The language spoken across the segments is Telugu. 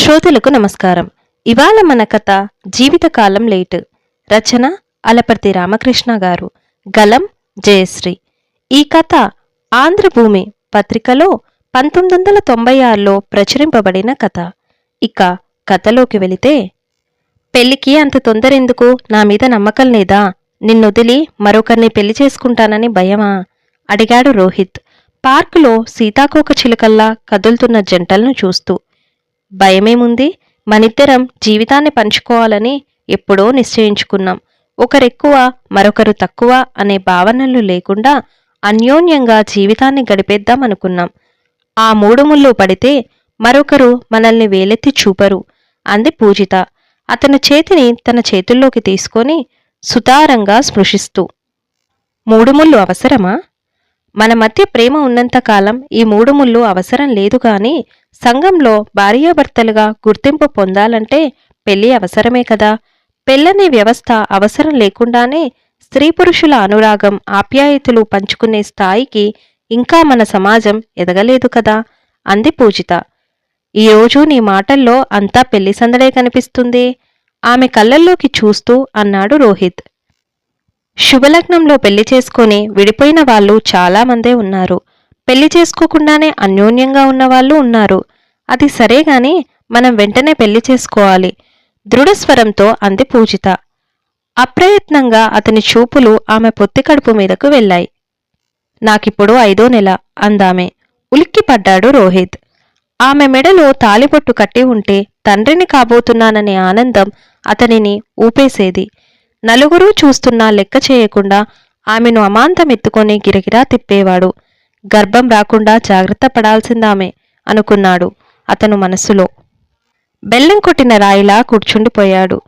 శ్రోతలకు నమస్కారం. ఇవాళ మన కథ జీవితకాలం లేటు. రచన అలపర్తి రామకృష్ణ గారు. గలం జయశ్రీ. ఈ కథ ఆంధ్రభూమి పత్రికలో పంతొమ్మిది వందల తొంభై ఆరులో ప్రచురింపబడిన కథ. ఇక కథలోకి వెళితే పెళ్ళికి అంత తొందర ఎందుకు నా మీద నమ్మకం లేదా? నిన్నొదిలి మరొకరిని పెళ్ళి చేసుకుంటానని భయమా? అడిగాడు రోహిత్. పార్కులో సీతాకోక చిలుకల్లా కదులుతున్న జంటలను చూస్తూ. భయమేముంది? మనిద్దరం జీవితాన్ని పంచుకోవాలని ఎప్పుడో నిశ్చయించుకున్నాం. ఒకరెక్కువ మరొకరు తక్కువ అనే భావనలు లేకుండా అన్యోన్యంగా జీవితాన్ని గడిపేద్దాం అనుకున్నాం ఆ మూడు ముళ్ళు పడితే మరొకరు మనల్ని వేలెత్తి చూపరు అంది పూజిత. అతని చేతిని తన చేతుల్లోకి తీసుకొని సుతారంగా స్పృశిస్తూ మూడు ముళ్ళు అవసరమా? మన మధ్య ప్రేమ ఉన్నంతకాలం ఈ మూడు ముళ్ళు అవసరం లేదు కానీ సంఘంలో భార్యాభర్తలుగా గుర్తింపు పొందాలంటే పెళ్ళి అవసరమే కదా. పెళ్ళని వ్యవస్థ అవసరం లేకుండానే స్త్రీ పురుషుల అనురాగం ఆప్యాయతలు పంచుకునే స్థాయికి ఇంకా మన సమాజం ఎదగలేదు కదా. అంది పూజిత. ఈరోజు నీ మాటల్లో అంతా పెళ్ళి సందడే కనిపిస్తుంది. ఆమె కళ్ళల్లోకి చూస్తూ అన్నాడు రోహిత్. శుభలగ్నంలో పెళ్ళి చేసుకుని విడిపోయిన వాళ్ళు చాలామందే ఉన్నారు. పెళ్ళి చేసుకోకుండానే అన్యోన్యంగా ఉన్నవాళ్ళు ఉన్నారు. అది సరే గాని మనం వెంటనే పెళ్ళి చేసుకోవాలి. దృఢస్వరంతో అంది పూజిత. అప్రయత్నంగా అతని చూపులు ఆమె పొత్తి కడుపు మీదకు వెళ్ళాయి. నాకిప్పుడు ఐదో నెల అందామె. ఉలిక్కిపడ్డాడు రోహిత్. ఆమె మెడలో తాలిబొట్టు కట్టి ఉంటే తండ్రిని కాబోతున్నాననే ఆనందం అతనిని ఊపేసేది. నలుగురూ చూస్తున్నా లెక్క చేయకుండా ఆమెను అమాంతమెత్తుకొని గిరగిరా తిప్పేవాడు. గర్భం రాకుండా జాగ్రత్త పడాల్సిందామె అనుకున్నాడు. అతను మనసులో. బెల్లం కొట్టిన రాయిలా కూర్చుండిపోయాడు.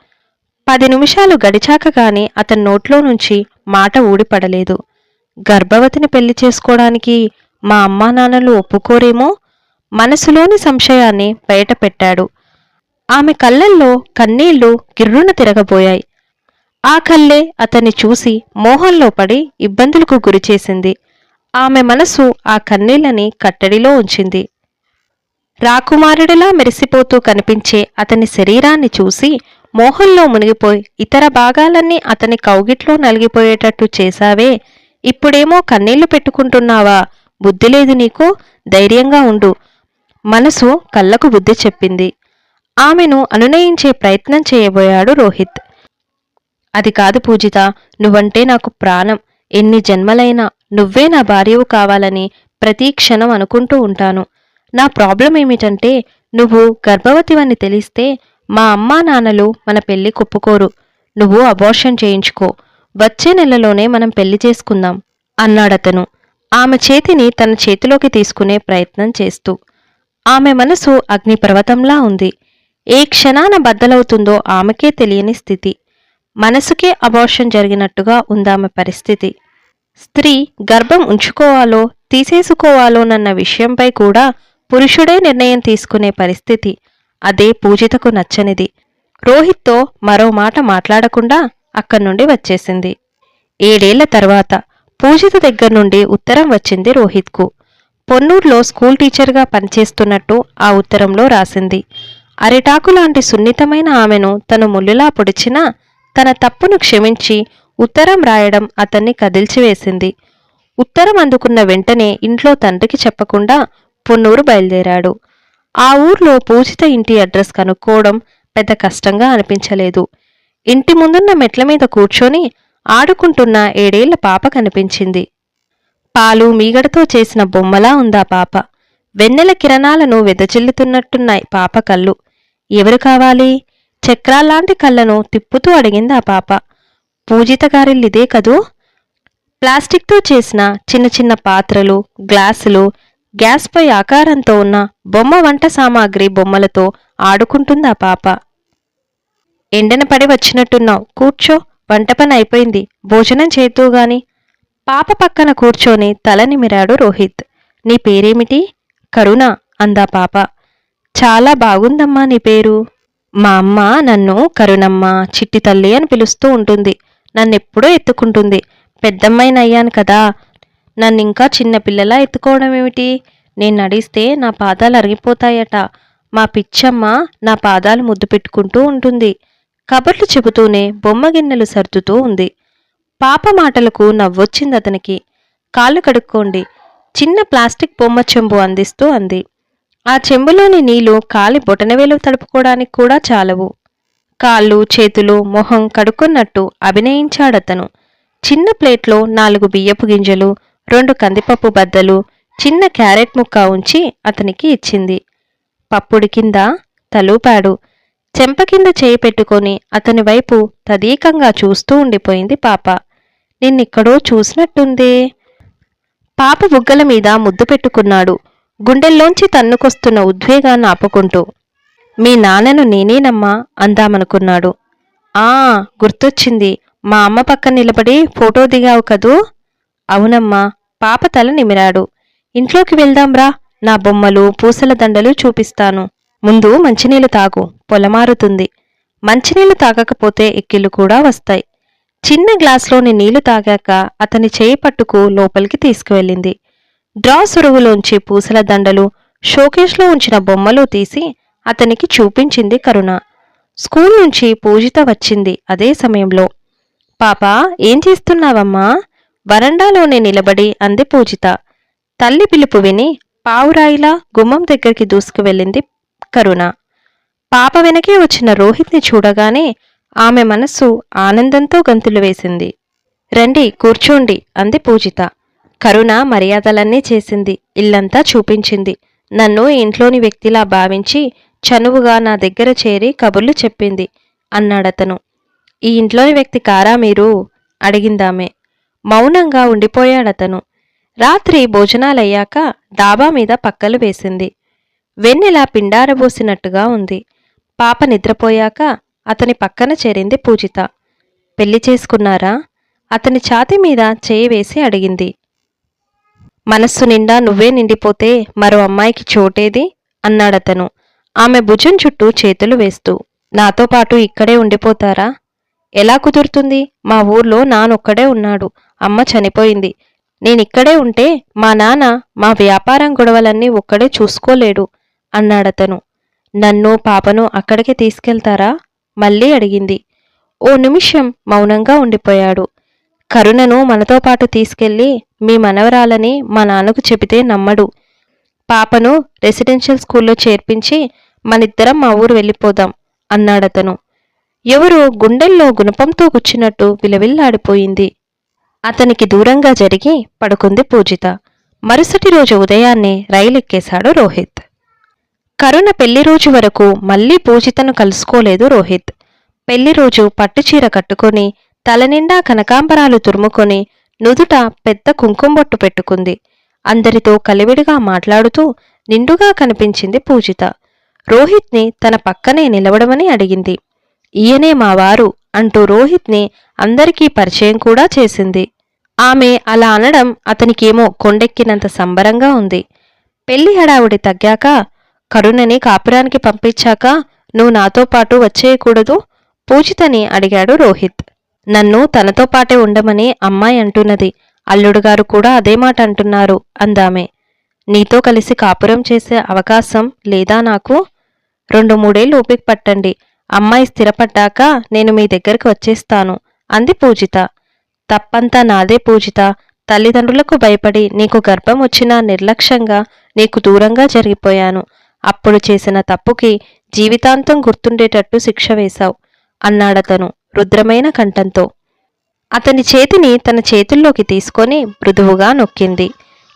పది నిమిషాలు గడిచాక గాని అతని నోట్లో నుంచి మాట ఊడిపడలేదు. గర్భవతిని పెళ్ళి చేసుకోవడానికి మా అమ్మా నాన్నలు ఒప్పుకోరేమో? మనసులోని సంశయాన్ని బయటపెట్టాడు. ఆమె కళ్ళల్లో కన్నీళ్ళు గిర్రున తిరగబోయాయి. ఆ కళ్ళే అతన్ని చూసి మోహంలో పడి ఇబ్బందులకు గురిచేసింది. ఆమె మనసు ఆ కన్నీళ్ళని కట్టడిలో ఉంచింది. రాకుమారుడిలా మెరిసిపోతూ కనిపించే అతని శరీరాన్ని చూసి మోహంలో మునిగిపోయి ఇతర భాగాలన్నీ అతని కౌగిట్లో నలిగిపోయేటట్టు చేశావే. ఇప్పుడేమో కన్నీళ్ళు పెట్టుకుంటున్నావా? బుద్ధి లేదు నీకు. ధైర్యంగా ఉండు. మనసు కళ్ళకు బుద్ధి చెప్పింది. ఆమెను అనునయించే ప్రయత్నం చేయబోయాడు రోహిత్. అది కాదు పూజిత నువ్వంటే నాకు ప్రాణం. ఎన్ని జన్మలైనా నువ్వే నా భార్యవు కావాలని ప్రతి క్షణం అనుకుంటూ ఉంటాను. నా ప్రాబ్లం ఏమిటంటే నువ్వు గర్భవతివని తెలిస్తే మా అమ్మా నాన్నలు మన పెళ్ళి కొప్పుకోరు. నువ్వు అబార్షన్ చేయించుకో. వచ్చే నెలలోనే మనం పెళ్ళి చేసుకుందాం అన్నాడతను. ఆమె చేతిని తన చేతిలోకి తీసుకునే ప్రయత్నం చేస్తూ. ఆమె మనసు అగ్నిపర్వతంలా ఉంది. ఏ క్షణాన బద్దలవుతుందో ఆమెకే తెలియని స్థితి. మనసుకే అబార్షన్ జరిగినట్టుగా ఉందామె పరిస్థితి. స్త్రీ గర్భం ఉంచుకోవాలో తీసేసుకోవాలోనన్న విషయంపై కూడా పురుషుడే నిర్ణయం తీసుకునే పరిస్థితి అదే పూజితకు నచ్చనిది. రోహిత్తో మరో మాట మాట్లాడకుండా అక్కడి నుండి వచ్చేసింది. ఏడేళ్ళ తర్వాత పూజిత దగ్గర నుండి ఉత్తరం వచ్చింది రోహిత్కు. పొన్నూరులో స్కూల్ టీచర్గా పనిచేస్తున్నట్టు ఆ ఉత్తరంలో రాసింది. అరిటాకు లాంటి సున్నితమైన ఆమెను తను ముల్లులా పొడిచినా తన తప్పును క్షమించి ఉత్తరం రాయడం అతన్ని కదిల్చివేసింది. ఉత్తరం అందుకున్న వెంటనే ఇంట్లో తండ్రికి చెప్పకుండా పొన్నూరు బయలుదేరాడు. ఆ ఊర్లో పూజిత ఇంటి అడ్రస్ కనుక్కోవడం పెద్ద కష్టంగా అనిపించలేదు. ఇంటి ముందున్న మెట్ల మీద కూర్చొని ఆడుకుంటున్న ఏడేళ్ళ పాప కనిపించింది. పాలు మీగడతో చేసిన బొమ్మలా ఉందా పాప. వెన్నెల కిరణాలను వెదజల్లుతున్నట్టున్నాయి పాప కళ్ళు. ఎవరు కావాలి? చక్రాల్లాంటి కళ్ళను తిప్పుతూ అడిగింది ఆ పాప. పూజిత గారిల్లిదే కదూ? ప్లాస్టిక్తో చేసిన చిన్న చిన్న పాత్రలు గ్లాసులు గ్యాస్పై ఆకారంతో ఉన్న బొమ్మ వంట సామాగ్రి బొమ్మలతో ఆడుకుంటుందా పాప. ఎండన పడి వచ్చినట్టున్నావు. కూర్చో. వంట పని అయిపోయింది. భోజనం చేతూ గాని. పాప పక్కన కూర్చొని తల నిమిరాడు రోహిత్. నీ పేరేమిటి? కరుణ అందా పాప. చాలా బాగుందమ్మా నీ పేరు. మా అమ్మ నన్ను కరుణమ్మ చిట్టి తల్లి అని పిలుస్తూ ఉంటుంది. నన్నెప్పుడూ ఎత్తుకుంటుంది. పెద్దమ్మాయినయ్యాను కదా. నన్ను ఇంకా చిన్నపిల్లలా ఎత్తుకోవడం ఏమిటి నేను నడిస్తే నా పాదాలు అరిగిపోతాయట. మా పిచ్చమ్మ నా పాదాలు ముద్దు పెట్టుకుంటూ ఉంటుంది. కబుర్లు చెబుతూనే బొమ్మ గిన్నెలు సర్దుతూ ఉంది. పాప మాటలకు నవ్వొచ్చింది అతనికి. కాళ్ళు కడుక్కోండి. చిన్న ప్లాస్టిక్ బొమ్మ చెంబు అందిస్తూ అంది. ఆ చెంబులోని నీళ్ళు కాలి బొటనవేలు తడుపుకోవడానికి కూడా చాలవు. కాళ్ళు చేతులు మొహం కడుక్కున్నట్టు అభినయించాడతను. చిన్న ప్లేట్లో నాలుగు బియ్యపు గింజలు రెండు కందిపప్పు బద్దలు చిన్న క్యారెట్ ముక్క ఉంచి అతనికి ఇచ్చింది. పప్పుడి కింద తలూపాడు. చెంప కింద చేయి పెట్టుకొని అతని వైపు తదీకంగా చూస్తూ ఉండిపోయింది పాప. నిన్నెక్కడో చూసినట్టుందే. పాప బుగ్గల మీద ముద్దు పెట్టుకున్నాడు. గుండెల్లోంచి తన్నుకొస్తున్న ఉద్వేగాన్ని ఆపుకుంటూ. మీ నాన్నను నేనేనమ్మా అందామనుకున్నాడు. ఆ గుర్తొచ్చింది. మా అమ్మ పక్కన నిలబడి ఫోటో దిగావు కదూ? అవునమ్మా పాప తల నిమిరాడు. ఇంట్లోకి వెళ్దాంరా నా బొమ్మలు పూసల దండలు చూపిస్తాను. ముందు మంచినీళ్ళు తాగు పొలమారుతుంది. మంచినీళ్ళు తాగకపోతే ఎక్కిళ్ళు కూడా వస్తాయి. చిన్న గ్లాస్లోని నీళ్ళు తాగాక అతని చేయి పట్టుకు లోపలికి తీసుకువెళ్ళింది. డ్రా సురుగులోంచి పూసల దండలు షోకేష్లో ఉంచిన బొమ్మలు తీసి అతనికి చూపించింది కరుణ. స్కూల్ నుంచి పూజిత వచ్చింది అదే సమయంలో. పాప ఏం చేస్తున్నావమ్మా? వరండాలోనే నిలబడి అంది పూజిత. తల్లి పిలుపు విని పావురాయిలా గుమ్మం దగ్గరికి దూసుకువెళ్ళింది కరుణ. పాప వెనకే వచ్చిన రోహిత్ని చూడగానే ఆమె మనస్సు ఆనందంతో గంతులు వేసింది. రండి కూర్చోండి అంది పూజిత. కరుణ మర్యాదలన్నీ చేసింది ఇల్లంతా చూపించింది. నన్ను ఇంట్లోని వ్యక్తిలా భావించి చనువుగా నా దగ్గర చేరి కబుర్లు చెప్పింది అన్నాడతను. ఈ ఇంట్లోని వ్యక్తి కారా మీరు? అడిగిందామె. మౌనంగా ఉండిపోయాడతను. రాత్రి భోజనాలయ్యాక డాబా మీద పక్కలు వేసింది. వెన్నెల పిండారబోసినట్టుగా ఉంది. పాప నిద్రపోయాక అతని పక్కన చేరింది పూజిత. పెళ్ళి చేసుకున్నారా? అతని ఛాతీ మీద చేయి వేసి అడిగింది. మనస్సు నిండా నువ్వే నిండిపోతే మరో అమ్మాయికి చోటేది? అన్నాడతను. ఆమె భుజం చుట్టూ చేతులు వేస్తూ. నాతో పాటు ఇక్కడే ఉండిపోతారా? ఎలా కుదురుతుంది? మా ఊర్లో నానొక్కడే ఉన్నాడు. అమ్మ చనిపోయింది. నేనిక్కడే ఉంటే మా నాన్న మా వ్యాపారం గొడవలన్నీ ఒక్కడే చూసుకోలేడు అన్నాడతను. నన్ను పాపను అక్కడికి తీసుకెళ్తారా? మళ్ళీ అడిగింది. ఓ నిమిషం మౌనంగా ఉండిపోయాడు. కరుణను మనతో పాటు తీసుకెళ్ళి మీ మనవరాలని మా నాన్నకు చెబితే నమ్మడు. పాపను రెసిడెన్షియల్ స్కూల్లో చేర్పించి మనిద్దరం మా ఊరు వెళ్ళిపోదాం అన్నాడతను. ఎవరో గుండెల్లో గుణపంతో గుచ్చినట్టు విలవిల్లాడిపోయింది. అతనికి దూరంగా జరిగి పడుకుంది పూజిత. మరుసటి రోజు ఉదయాన్నే రైలెక్కేశాడు రోహిత్. కరుణ పెళ్ళి రోజు వరకు మళ్ళీ పూజితను కలుసుకోలేదు రోహిత్. పెళ్ళి రోజు పట్టుచీర కట్టుకొని తలనిండా కనకాంబరాలు తురుముకొని నుదుట పెద్ద కుంకుమబొట్టు పెట్టుకుంది. అందరితో కలివిడిగా మాట్లాడుతూ నిండుగా కనిపించింది పూజిత. రోహిత్ని తన పక్కనే నిలవడమని అడిగింది. ఈయనే మా వారు అంటూ రోహిత్ని అందరికీ పరిచయం కూడా చేసింది. ఆమె అలా అనడం అతనికేమో కొండెక్కినంత సంబరంగా ఉంది. పెళ్ళి హడావుడి తగ్గాక కరుణని కాపురానికి పంపించాక నువ్వు నాతో పాటు వచ్చేయకూడదు పూజితని అడిగాడు రోహిత్. నన్ను తనతో పాటే ఉండమని అమ్మాయి అంటున్నది. అల్లుడుగారు కూడా అదే మాట అంటున్నారు అందామె. నీతో కలిసి కాపురం చేసే అవకాశం లేదా నాకు? రెండు మూడేళ్ళు ఓపిక పట్టండి. అమ్మాయి స్థిరపడ్డాక నేను మీ దగ్గరికి వచ్చేస్తాను అంది పూజిత. తప్పంతా నాదే పూజిత. తల్లిదండ్రులకు భయపడి నీకు గర్భం వచ్చినా నిర్లక్ష్యంగా నీకు దూరంగా జరిగిపోయాను. అప్పుడు చేసిన తప్పుకి జీవితాంతం గుర్తుండేటట్టు శిక్ష వేశావు అన్నాడతను రుద్రమైన కంఠంతో. అతని చేతిని తన చేతుల్లోకి తీసుకొని మృదువుగా నొక్కింది.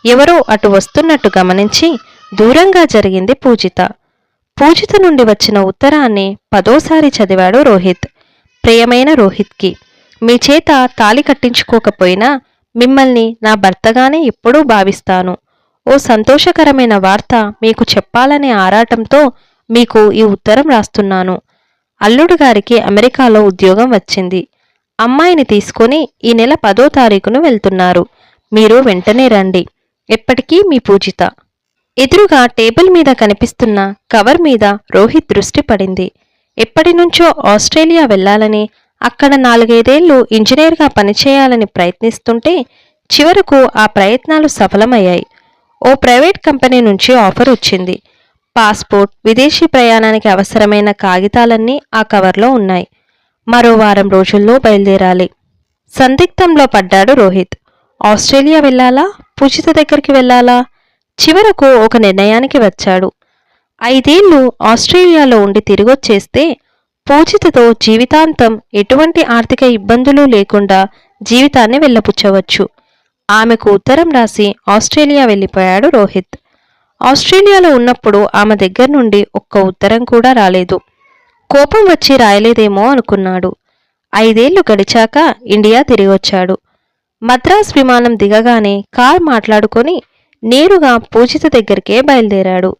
ఎవరో అటు వస్తున్నట్టు గమనించి దూరంగా జరిగింది పూజిత. పూజిత నుండి వచ్చిన ఉత్తరాన్ని పదోసారి చదివాడు రోహిత్. ప్రియమైన రోహిత్కి మీ చేత తాలి కట్టించుకోకపోయినా మిమ్మల్ని నా భర్తగానే ఎప్పుడూ భావిస్తాను. ఓ సంతోషకరమైన వార్త మీకు చెప్పాలనే ఆరాటంతో మీకు ఈ ఉత్తరం రాస్తున్నాను. అల్లుడు గారికి అమెరికాలో ఉద్యోగం వచ్చింది. అమ్మాయిని తీసుకొని ఈ నెల పదో తారీఖును వెళ్తున్నారు. మీరు వెంటనే రండి. ఎప్పటికీ మీ పూజిత. ఎదురుగా టేబుల్ మీద కనిపిస్తున్న కవర్ మీద రోహిత్ దృష్టి పడింది. ఎప్పటినుంచో ఆస్ట్రేలియా వెళ్ళాలని అక్కడ నాలుగైదేళ్ళు ఇంజనీర్గా పనిచేయాలని ప్రయత్నిస్తుంటే చివరకు ఆ ప్రయత్నాలు సఫలమయ్యాయి. ఓ ప్రైవేట్ కంపెనీ నుంచి ఆఫర్ వచ్చింది. పాస్పోర్ట్ విదేశీ ప్రయాణానికి అవసరమైన కాగితాలన్నీ ఆ కవర్లో ఉన్నాయి. మరో వారం రోజుల్లో బయలుదేరాలి. సందిగ్ధంలో పడ్డాడు రోహిత్. ఆస్ట్రేలియా వెళ్ళాలా? పూజిత దగ్గరికి వెళ్ళాలా? చివరకు ఒక నిర్ణయానికి వచ్చాడు. ఐదేళ్ళు ఆస్ట్రేలియాలో ఉండి తిరిగొచ్చేస్తే పూజితతో జీవితాంతం ఎటువంటి ఆర్థిక ఇబ్బందులు లేకుండా జీవితాన్ని వెళ్ళపుచ్చవచ్చు. ఆమెకు ఉత్తరం రాసి ఆస్ట్రేలియా వెళ్ళిపోయాడు రోహిత్. ఆస్ట్రేలియాలో ఉన్నప్పుడు ఆమె దగ్గర నుండి ఒక్క ఉత్తరం కూడా రాలేదు. కోపం వచ్చి రాయలేదేమో అనుకున్నాడు. ఐదేళ్ళు గడిచాక ఇండియా తిరిగొచ్చాడు. మద్రాస్ విమానం దిగగానే కార్ మాట్లాడుకొని నేరుగా పూజిత దగ్గరికే బయలుదేరాడు.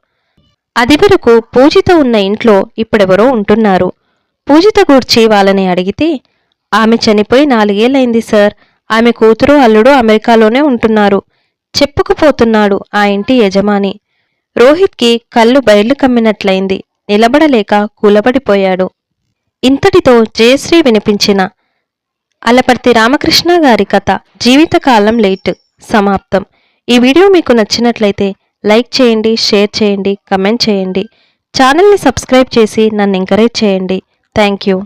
అది వరకు పూజిత ఉన్న ఇంట్లో ఇప్పుడెవరో ఉంటున్నారు. పూజిత గూర్చి వాళ్ళని అడిగితే ఆమె చనిపోయి నాలుగేళ్ళైంది సార్. ఆమె కూతురు అల్లుడు అమెరికాలోనే ఉంటున్నారు. చెప్పుకుపోతున్నాడు ఆ ఇంటి యజమాని. రోహిత్కి కళ్ళు బయళ్ళు కమ్మినట్లయింది. నిలబడలేక కూలబడిపోయాడు. ఇంతటితో జయశ్రీ వినిపించిన అలపర్తి రామకృష్ణ గారి కథ జీవితకాలం లేట్ సమాప్తం. ఈ వీడియో మీకు నచ్చినట్లయితే లైక్ చేయండి షేర్ చేయండి కమెంట్ చేయండి. ఛానల్ని సబ్స్క్రైబ్ చేసి నన్ను ఎంకరేజ్ చేయండి. Thank you.